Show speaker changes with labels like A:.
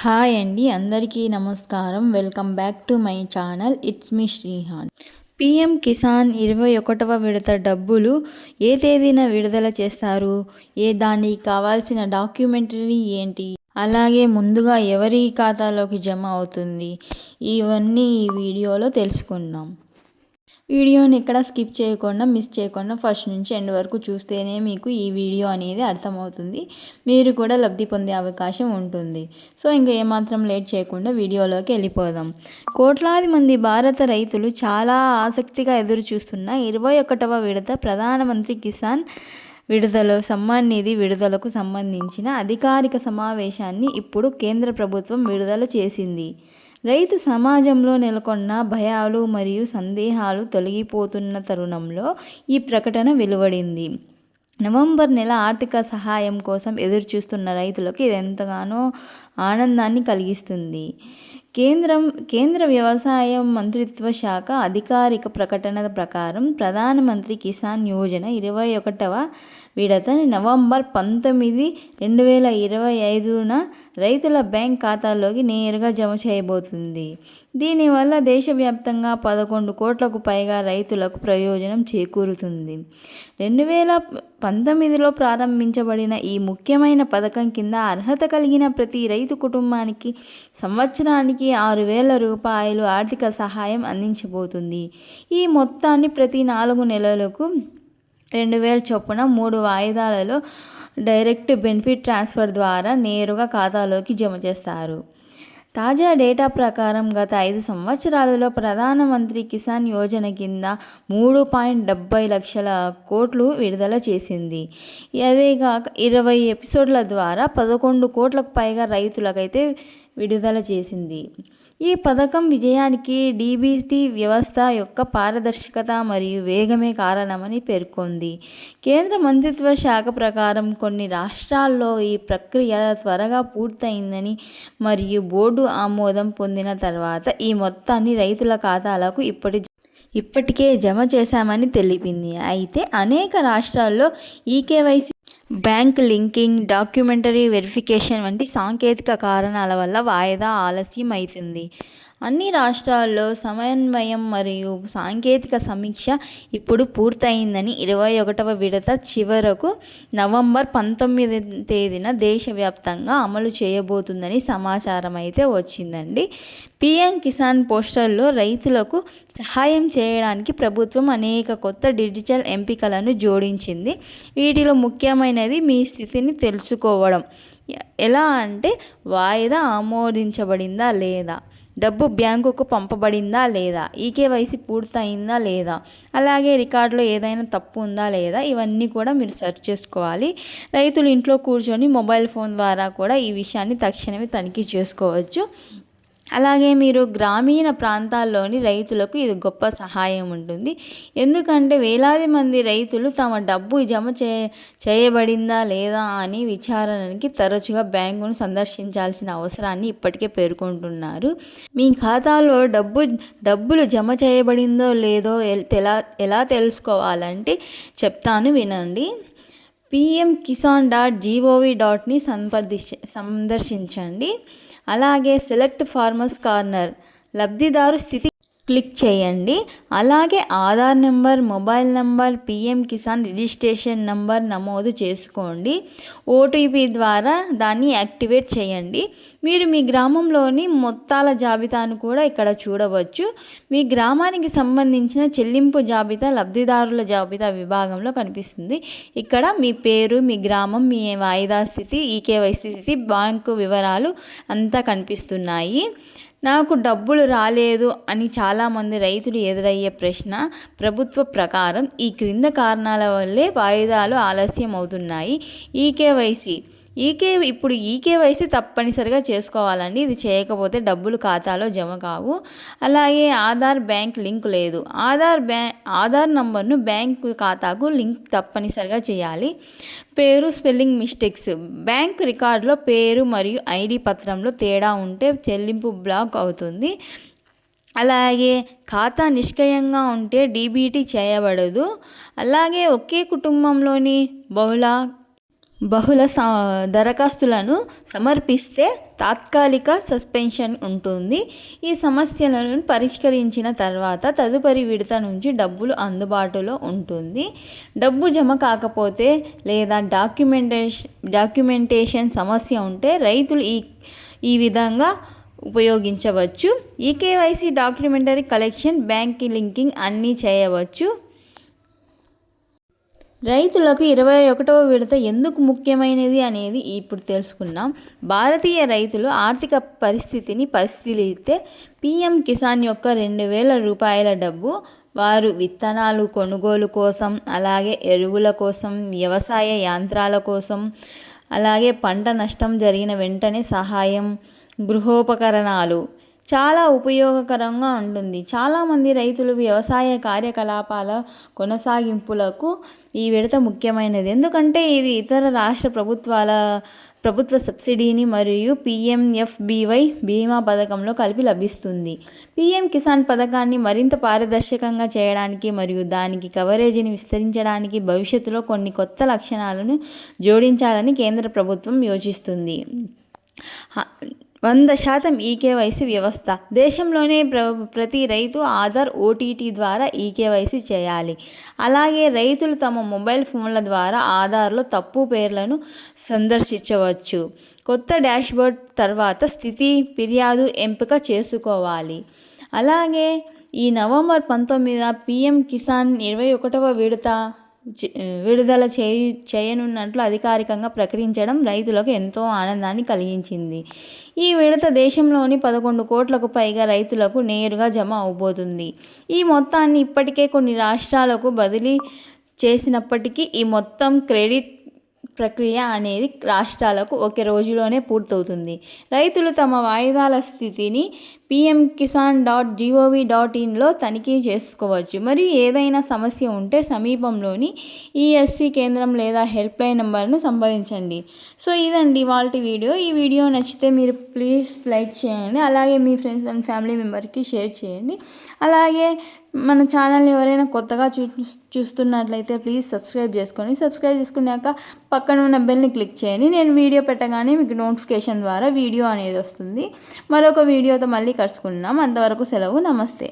A: Hi అండి అందరికీ నమస్కారం. Welcome back to my channel. It's me Srihan. PM Kisan ఇరవై ఒకటవ విడత డబ్బులు ఏ తేదీన విడుదల చేస్తారు? ఏ దానికి కావాల్సిన డాక్యుమెంటరీ ఏంటి? అలాగే ముందుగా ఎవరి ఖాతాలోకి జమ అవుతుంది? ఇవన్నీ ఈ వీడియోలో తెలుసుకుందాం. వీడియోని ఇక్కడ స్కిప్ చేయకుండా మిస్ చేయకుండా ఫస్ట్ నుంచి ఎండ్ వరకు చూస్తేనే మీకు ఈ వీడియో అనేది అర్థమవుతుంది. మీరు కూడా లబ్ధి పొందే అవకాశం ఉంటుంది. సో ఇంకా ఏమాత్రం లేట్ చేయకుండా వీడియోలోకి వెళ్ళిపోదాం. కోట్లాది మంది భారత రైతులు చాలా ఆసక్తిగా ఎదురు చూస్తున్న ఇరవై ఒకటవ విడత ప్రధానమంత్రి కిసాన్ విడుదల సమ్మాన్ నిధి విడుదలకు సంబంధించిన అధికారిక సమావేశాన్ని ఇప్పుడు కేంద్ర ప్రభుత్వం విడుదల చేసింది. రైతు సమాజంలో నెలకొన్న భయాలు మరియు సందేహాలు తొలగిపోతున్న తరుణంలో ఈ ప్రకటన వెలువడింది. నవంబర్ నెల ఆర్థిక సహాయం కోసం ఎదురుచూస్తున్న రైతులకు ఇది ఎంతగానో ఆనందాన్ని కలిగిస్తుంది. కేంద్రం కేంద్ర వ్యవసాయ మంత్రిత్వ శాఖ అధికారిక ప్రకటన ప్రకారం ప్రధానమంత్రి కిసాన్ యోజన ఇరవై ఒకటవ విడత నవంబర్ పంతొమ్మిది రెండు వేల ఇరవై ఐదున రైతుల బ్యాంక్ ఖాతాల్లోకి నేరుగా జమ చేయబోతుంది. దీనివల్ల దేశవ్యాప్తంగా పదకొండు కోట్లకు పైగా రైతులకు ప్రయోజనం చేకూరుతుంది. రెండు వేల పంతొమ్మిదిలో ప్రారంభించబడిన ఈ ముఖ్యమైన పథకం కింద అర్హత కలిగిన ప్రతి రైతు కుటుంబానికి సంవత్సరానికి ఆరు వేల రూపాయలు ఆర్థిక సహాయం అందించబోతుంది. ఈ మొత్తాన్ని ప్రతి నాలుగు నెలలకు రెండు వేల చొప్పున మూడు వాయిదాలలో డైరెక్ట్ బెనిఫిట్ ట్రాన్స్ఫర్ ద్వారా నేరుగా ఖాతాలోకి జమ చేస్తారు. తాజా డేటా ప్రకారం గత ఐదు సంవత్సరాలలో ప్రధానమంత్రి కిసాన్ యోజన కింద మూడు పాయింట్ డెబ్బై లక్షల కోట్లు విడుదల చేసింది. అదేగాక ఇరవై ఎపిసోడ్ల ద్వారా పదకొండు కోట్లకు పైగా రైతులకైతే విడుదల చేసింది. ఈ పథకం విజయానికి డీబీటీ వ్యవస్థ యొక్క పారదర్శకత మరియు వేగమే కారణమని పేర్కొంది. కేంద్ర మంత్రిత్వ శాఖ ప్రకారం కొన్ని రాష్ట్రాల్లో ఈ ప్రక్రియ త్వరగా పూర్తయిందని మరియు బోర్డు ఆమోదం పొందిన తర్వాత ఈ మొత్తాన్ని రైతుల ఖాతాలకు ఇప్పటి ఇప్పటికే జమ చేశామని తెలిపింది. అయితే అనేక రాష్ట్రాల్లో eKYC bank linking documentary verification వంటి సాంకేతిక కారణాల వల్ల వాయిదా ఆలస్యం అవుతుంది అన్ని రాష్ట్రాల్లో సమన్వయం మరియు సాంకేతిక సమీక్ష ఇప్పుడు పూర్తయిందని ఇరవై ఒకటవ విడత చివరకు నవంబర్ పంతొమ్మిది తేదీన దేశవ్యాప్తంగా అమలు చేయబోతుందని సమాచారం అయితే వచ్చిందండి. పిఎం కిసాన్ పోస్టర్లో రైతులకు సహాయం చేయడానికి ప్రభుత్వం అనేక కొత్త డిజిటల్ ఎంపికలను జోడించింది. వీటిలో ముఖ్యమైనది మీ స్థితిని తెలుసుకోవడం. ఎలా అంటే వాయిదా ఆమోదించబడిందా లేదా? డబ్బు బ్యాంకుకు పంపబడిందా లేదా? ఈకేవైసీ పూర్తయిందా లేదా? అలాగే రికార్డులో ఏదైనా తప్పు ఉందా లేదా? ఇవన్నీ కూడా మీరు సెర్చ్ చేసుకోవాలి. రైతులు ఇంట్లో కూర్చొని మొబైల్ ఫోన్ ద్వారా కూడా ఈ విషయాన్ని తక్షణమే తనిఖీ చేసుకోవచ్చు. అలాగే మీరు గ్రామీణ ప్రాంతాల్లోని రైతులకు ఇది గొప్ప సహాయం ఉంటుంది. ఎందుకంటే వేలాది మంది రైతులు తమ డబ్బు జమ చే చేయబడిందా లేదా అని విచారణకి తరచుగా బ్యాంకును సందర్శించాల్సిన అవసరాన్ని ఇప్పటికే పేర్కొంటున్నారు. మీ ఖాతాలో డబ్బు డబ్బులు జమ చేయబడిందో లేదో ఎలా ఎలా తెలుసుకోవాలంటే చెప్తాను వినండి. పిఎం కిసాన్ డాట్ జీఓవి డాట్ని సంప్రదించ సందర్శించండి. అలాగే సెలెక్ట్ ఫార్మర్స్ కార్నర్. లబ్ధిదారు స్థితి క్లిక్ చేయండి. అలాగే Aadhaar number mobile number PM Kisan registration number నమోదు చేసుకోండి. ఓటీపీ ద్వారా దాన్ని యాక్టివేట్ చేయండి. మీరు మీ గ్రామంలోని మొత్తాల జాబితాను కూడా ఇక్కడ చూడవచ్చు. మీ గ్రామానికి సంబంధించిన చెల్లింపు జాబితా లబ్ధిదారుల జాబితా విభాగంలో కనిపిస్తుంది. ఇక్కడ మీ పేరు మీ గ్రామం మీ వాయిదా స్థితి ఈకేవైసీ స్థితి బ్యాంకు వివరాలు అంతా కనిపిస్తున్నాయి. నాకు డబ్బులు రాలేదు అని చాలామంది రైతులు ఎదురయ్యే ప్రశ్న ప్రభుత్వ ప్రకారం ఈ క్రింద కారణాల వల్లే వాయిదాలు ఆలస్యం అవుతున్నాయి ఈకేవైసీ ఈకే ఇప్పుడు ఈకేవైసీ తప్పనిసరిగా చేసుకోవాలండి. ఇది చేయకపోతే డబ్బులు ఖాతాలో జమ కావు. అలాగే ఆధార్ బ్యాంక్ లింక్ లేదు. ఆధార్ బ్యా ఆధార్ నంబర్ను బ్యాంక్ ఖాతాకు లింక్ తప్పనిసరిగా చేయాలి. పేరు స్పెల్లింగ్ మిస్టేక్స్. బ్యాంక్ రికార్డులో పేరు మరియు ఐడి పత్రంలో తేడా ఉంటే చెల్లింపు బ్లాక్ అవుతుంది. అలాగే ఖాతా నిష్క్రియంగా ఉంటే డీబీటీ చేయబడదు. అలాగే ఒకే కుటుంబంలోని బహుళ బహుళ దరఖాస్తులను సమర్పిస్తే తాత్కాలిక సస్పెన్షన్ ఉంటుంది. ఈ సమస్యలను పరిష్కరించిన తర్వాత తదుపరి విడత నుంచి డబ్బులు అందుబాటులో ఉంటుంది. డబ్బు జమ కాకపోతే లేదా డాక్యుమెంటేషన్ డాక్యుమెంటేషన్ సమస్య ఉంటే రైతులు ఈ ఈ విధంగా ఉపయోగించవచ్చు. E KYC documentary collection bank linking అన్నీ చేయవచ్చు. రైతులకు ఇరవై ఒకటవ విడత ఎందుకు ముఖ్యమైనది అనేది ఇప్పుడు తెలుసుకుందాం. భారతీయ రైతులు ఆర్థిక పరిస్థితిని పరిశీలిస్తే పీఎం కిసాన్ యొక్క రెండు వేల రూపాయల డబ్బు వారు విత్తనాలు కొనుగోలు కోసం అలాగే ఎరువుల కోసం వ్యవసాయ యంత్రాల కోసం అలాగే పంట నష్టం జరిగిన వెంటనే సహాయం గృహోపకరణాలు చాలా ఉపయోగకరంగా ఉంటుంది. చాలామంది రైతులు వ్యవసాయ కార్యకలాపాల కొనసాగింపులకు ఈ విడత ముఖ్యమైనది. ఎందుకంటే ఇది ఇతర రాష్ట్ర ప్రభుత్వాల ప్రభుత్వ సబ్సిడీని మరియు పిఎంఎఫ్బివై బీమా పథకంలో కలిపి లభిస్తుంది. పిఎం కిసాన్ పథకాన్ని మరింత పారదర్శకంగా చేయడానికి మరియు దానికి కవరేజీని విస్తరించడానికి భవిష్యత్తులో కొన్ని కొత్త లక్షణాలను జోడించాలని కేంద్ర ప్రభుత్వం యోచిస్తుంది. వంద శాతం ఈకేవైసీ వ్యవస్థ. దేశంలోనే ప్ర ప్రతి రైతు ఆధార్ ఓటీటీ ద్వారా ఈకేవైసీ చేయాలి. అలాగే రైతులు తమ మొబైల్ ఫోన్ల ద్వారా ఆధార్లో తప్పు పేర్లను సందర్శించవచ్చు. కొత్త డాష్బోర్డ్ తర్వాత స్థితి ఫిర్యాదు ఎంపిక చేసుకోవాలి. అలాగే ఈ నవంబర్ పంతొమ్మిది పిఎం కిసాన్ ఇరవై ఒకటవ విడత విడుదల చేయు చేయనున్నట్లు అధికారికంగా ప్రకటించడం రైతులకు ఎంతో ఆనందాన్ని కలిగించింది. ఈ విడత దేశంలోని పదకొండు కోట్లకు పైగా రైతులకు నేరుగా జమ అవబోతుంది. ఈ మొత్తాన్ని ఇప్పటికే కొన్ని రాష్ట్రాలకు బదిలీ చేసినప్పటికీ ఈ మొత్తం క్రెడిట్ ప్రక్రియ అనేది రాష్ట్రాలకు ఒక రోజులోనే పూర్తవుతుంది. రైతులు తమ వాయిదాల స్థితిని PM Kisan dot GOV dot ఇన్లో తనిఖీ చేసుకోవచ్చు. మరియు ఏదైనా సమస్య ఉంటే సమీపంలోని ఈఎస్సి కేంద్రం లేదా హెల్ప్ లైన్ నెంబర్ను సంప్రదించండి. సో ఇదండి వాళ్ళ వీడియో. ఈ వీడియో నచ్చితే మీరు ప్లీజ్ లైక్ చేయండి. అలాగే మీ ఫ్రెండ్స్ అండ్ ఫ్యామిలీ మెంబర్కి షేర్ చేయండి. అలాగే మన ఛానల్ ఎవరైనా కొత్తగా చూ చూస్తున్నట్లయితే ప్లీజ్ సబ్స్క్రైబ్ చేసుకోండి సబ్స్క్రైబ్ చేసుకున్నాక పక్కన ఉన్న బెల్ని క్లిక్ చేయండి. నేను వీడియో పెట్టగానే మీకు నోటిఫికేషన్ ద్వారా వీడియో అనేది వస్తుంది. మరొక వీడియోతో మళ్ళీ కలుసుకుందాం. అంతవరకు సెలవు. నమస్తే.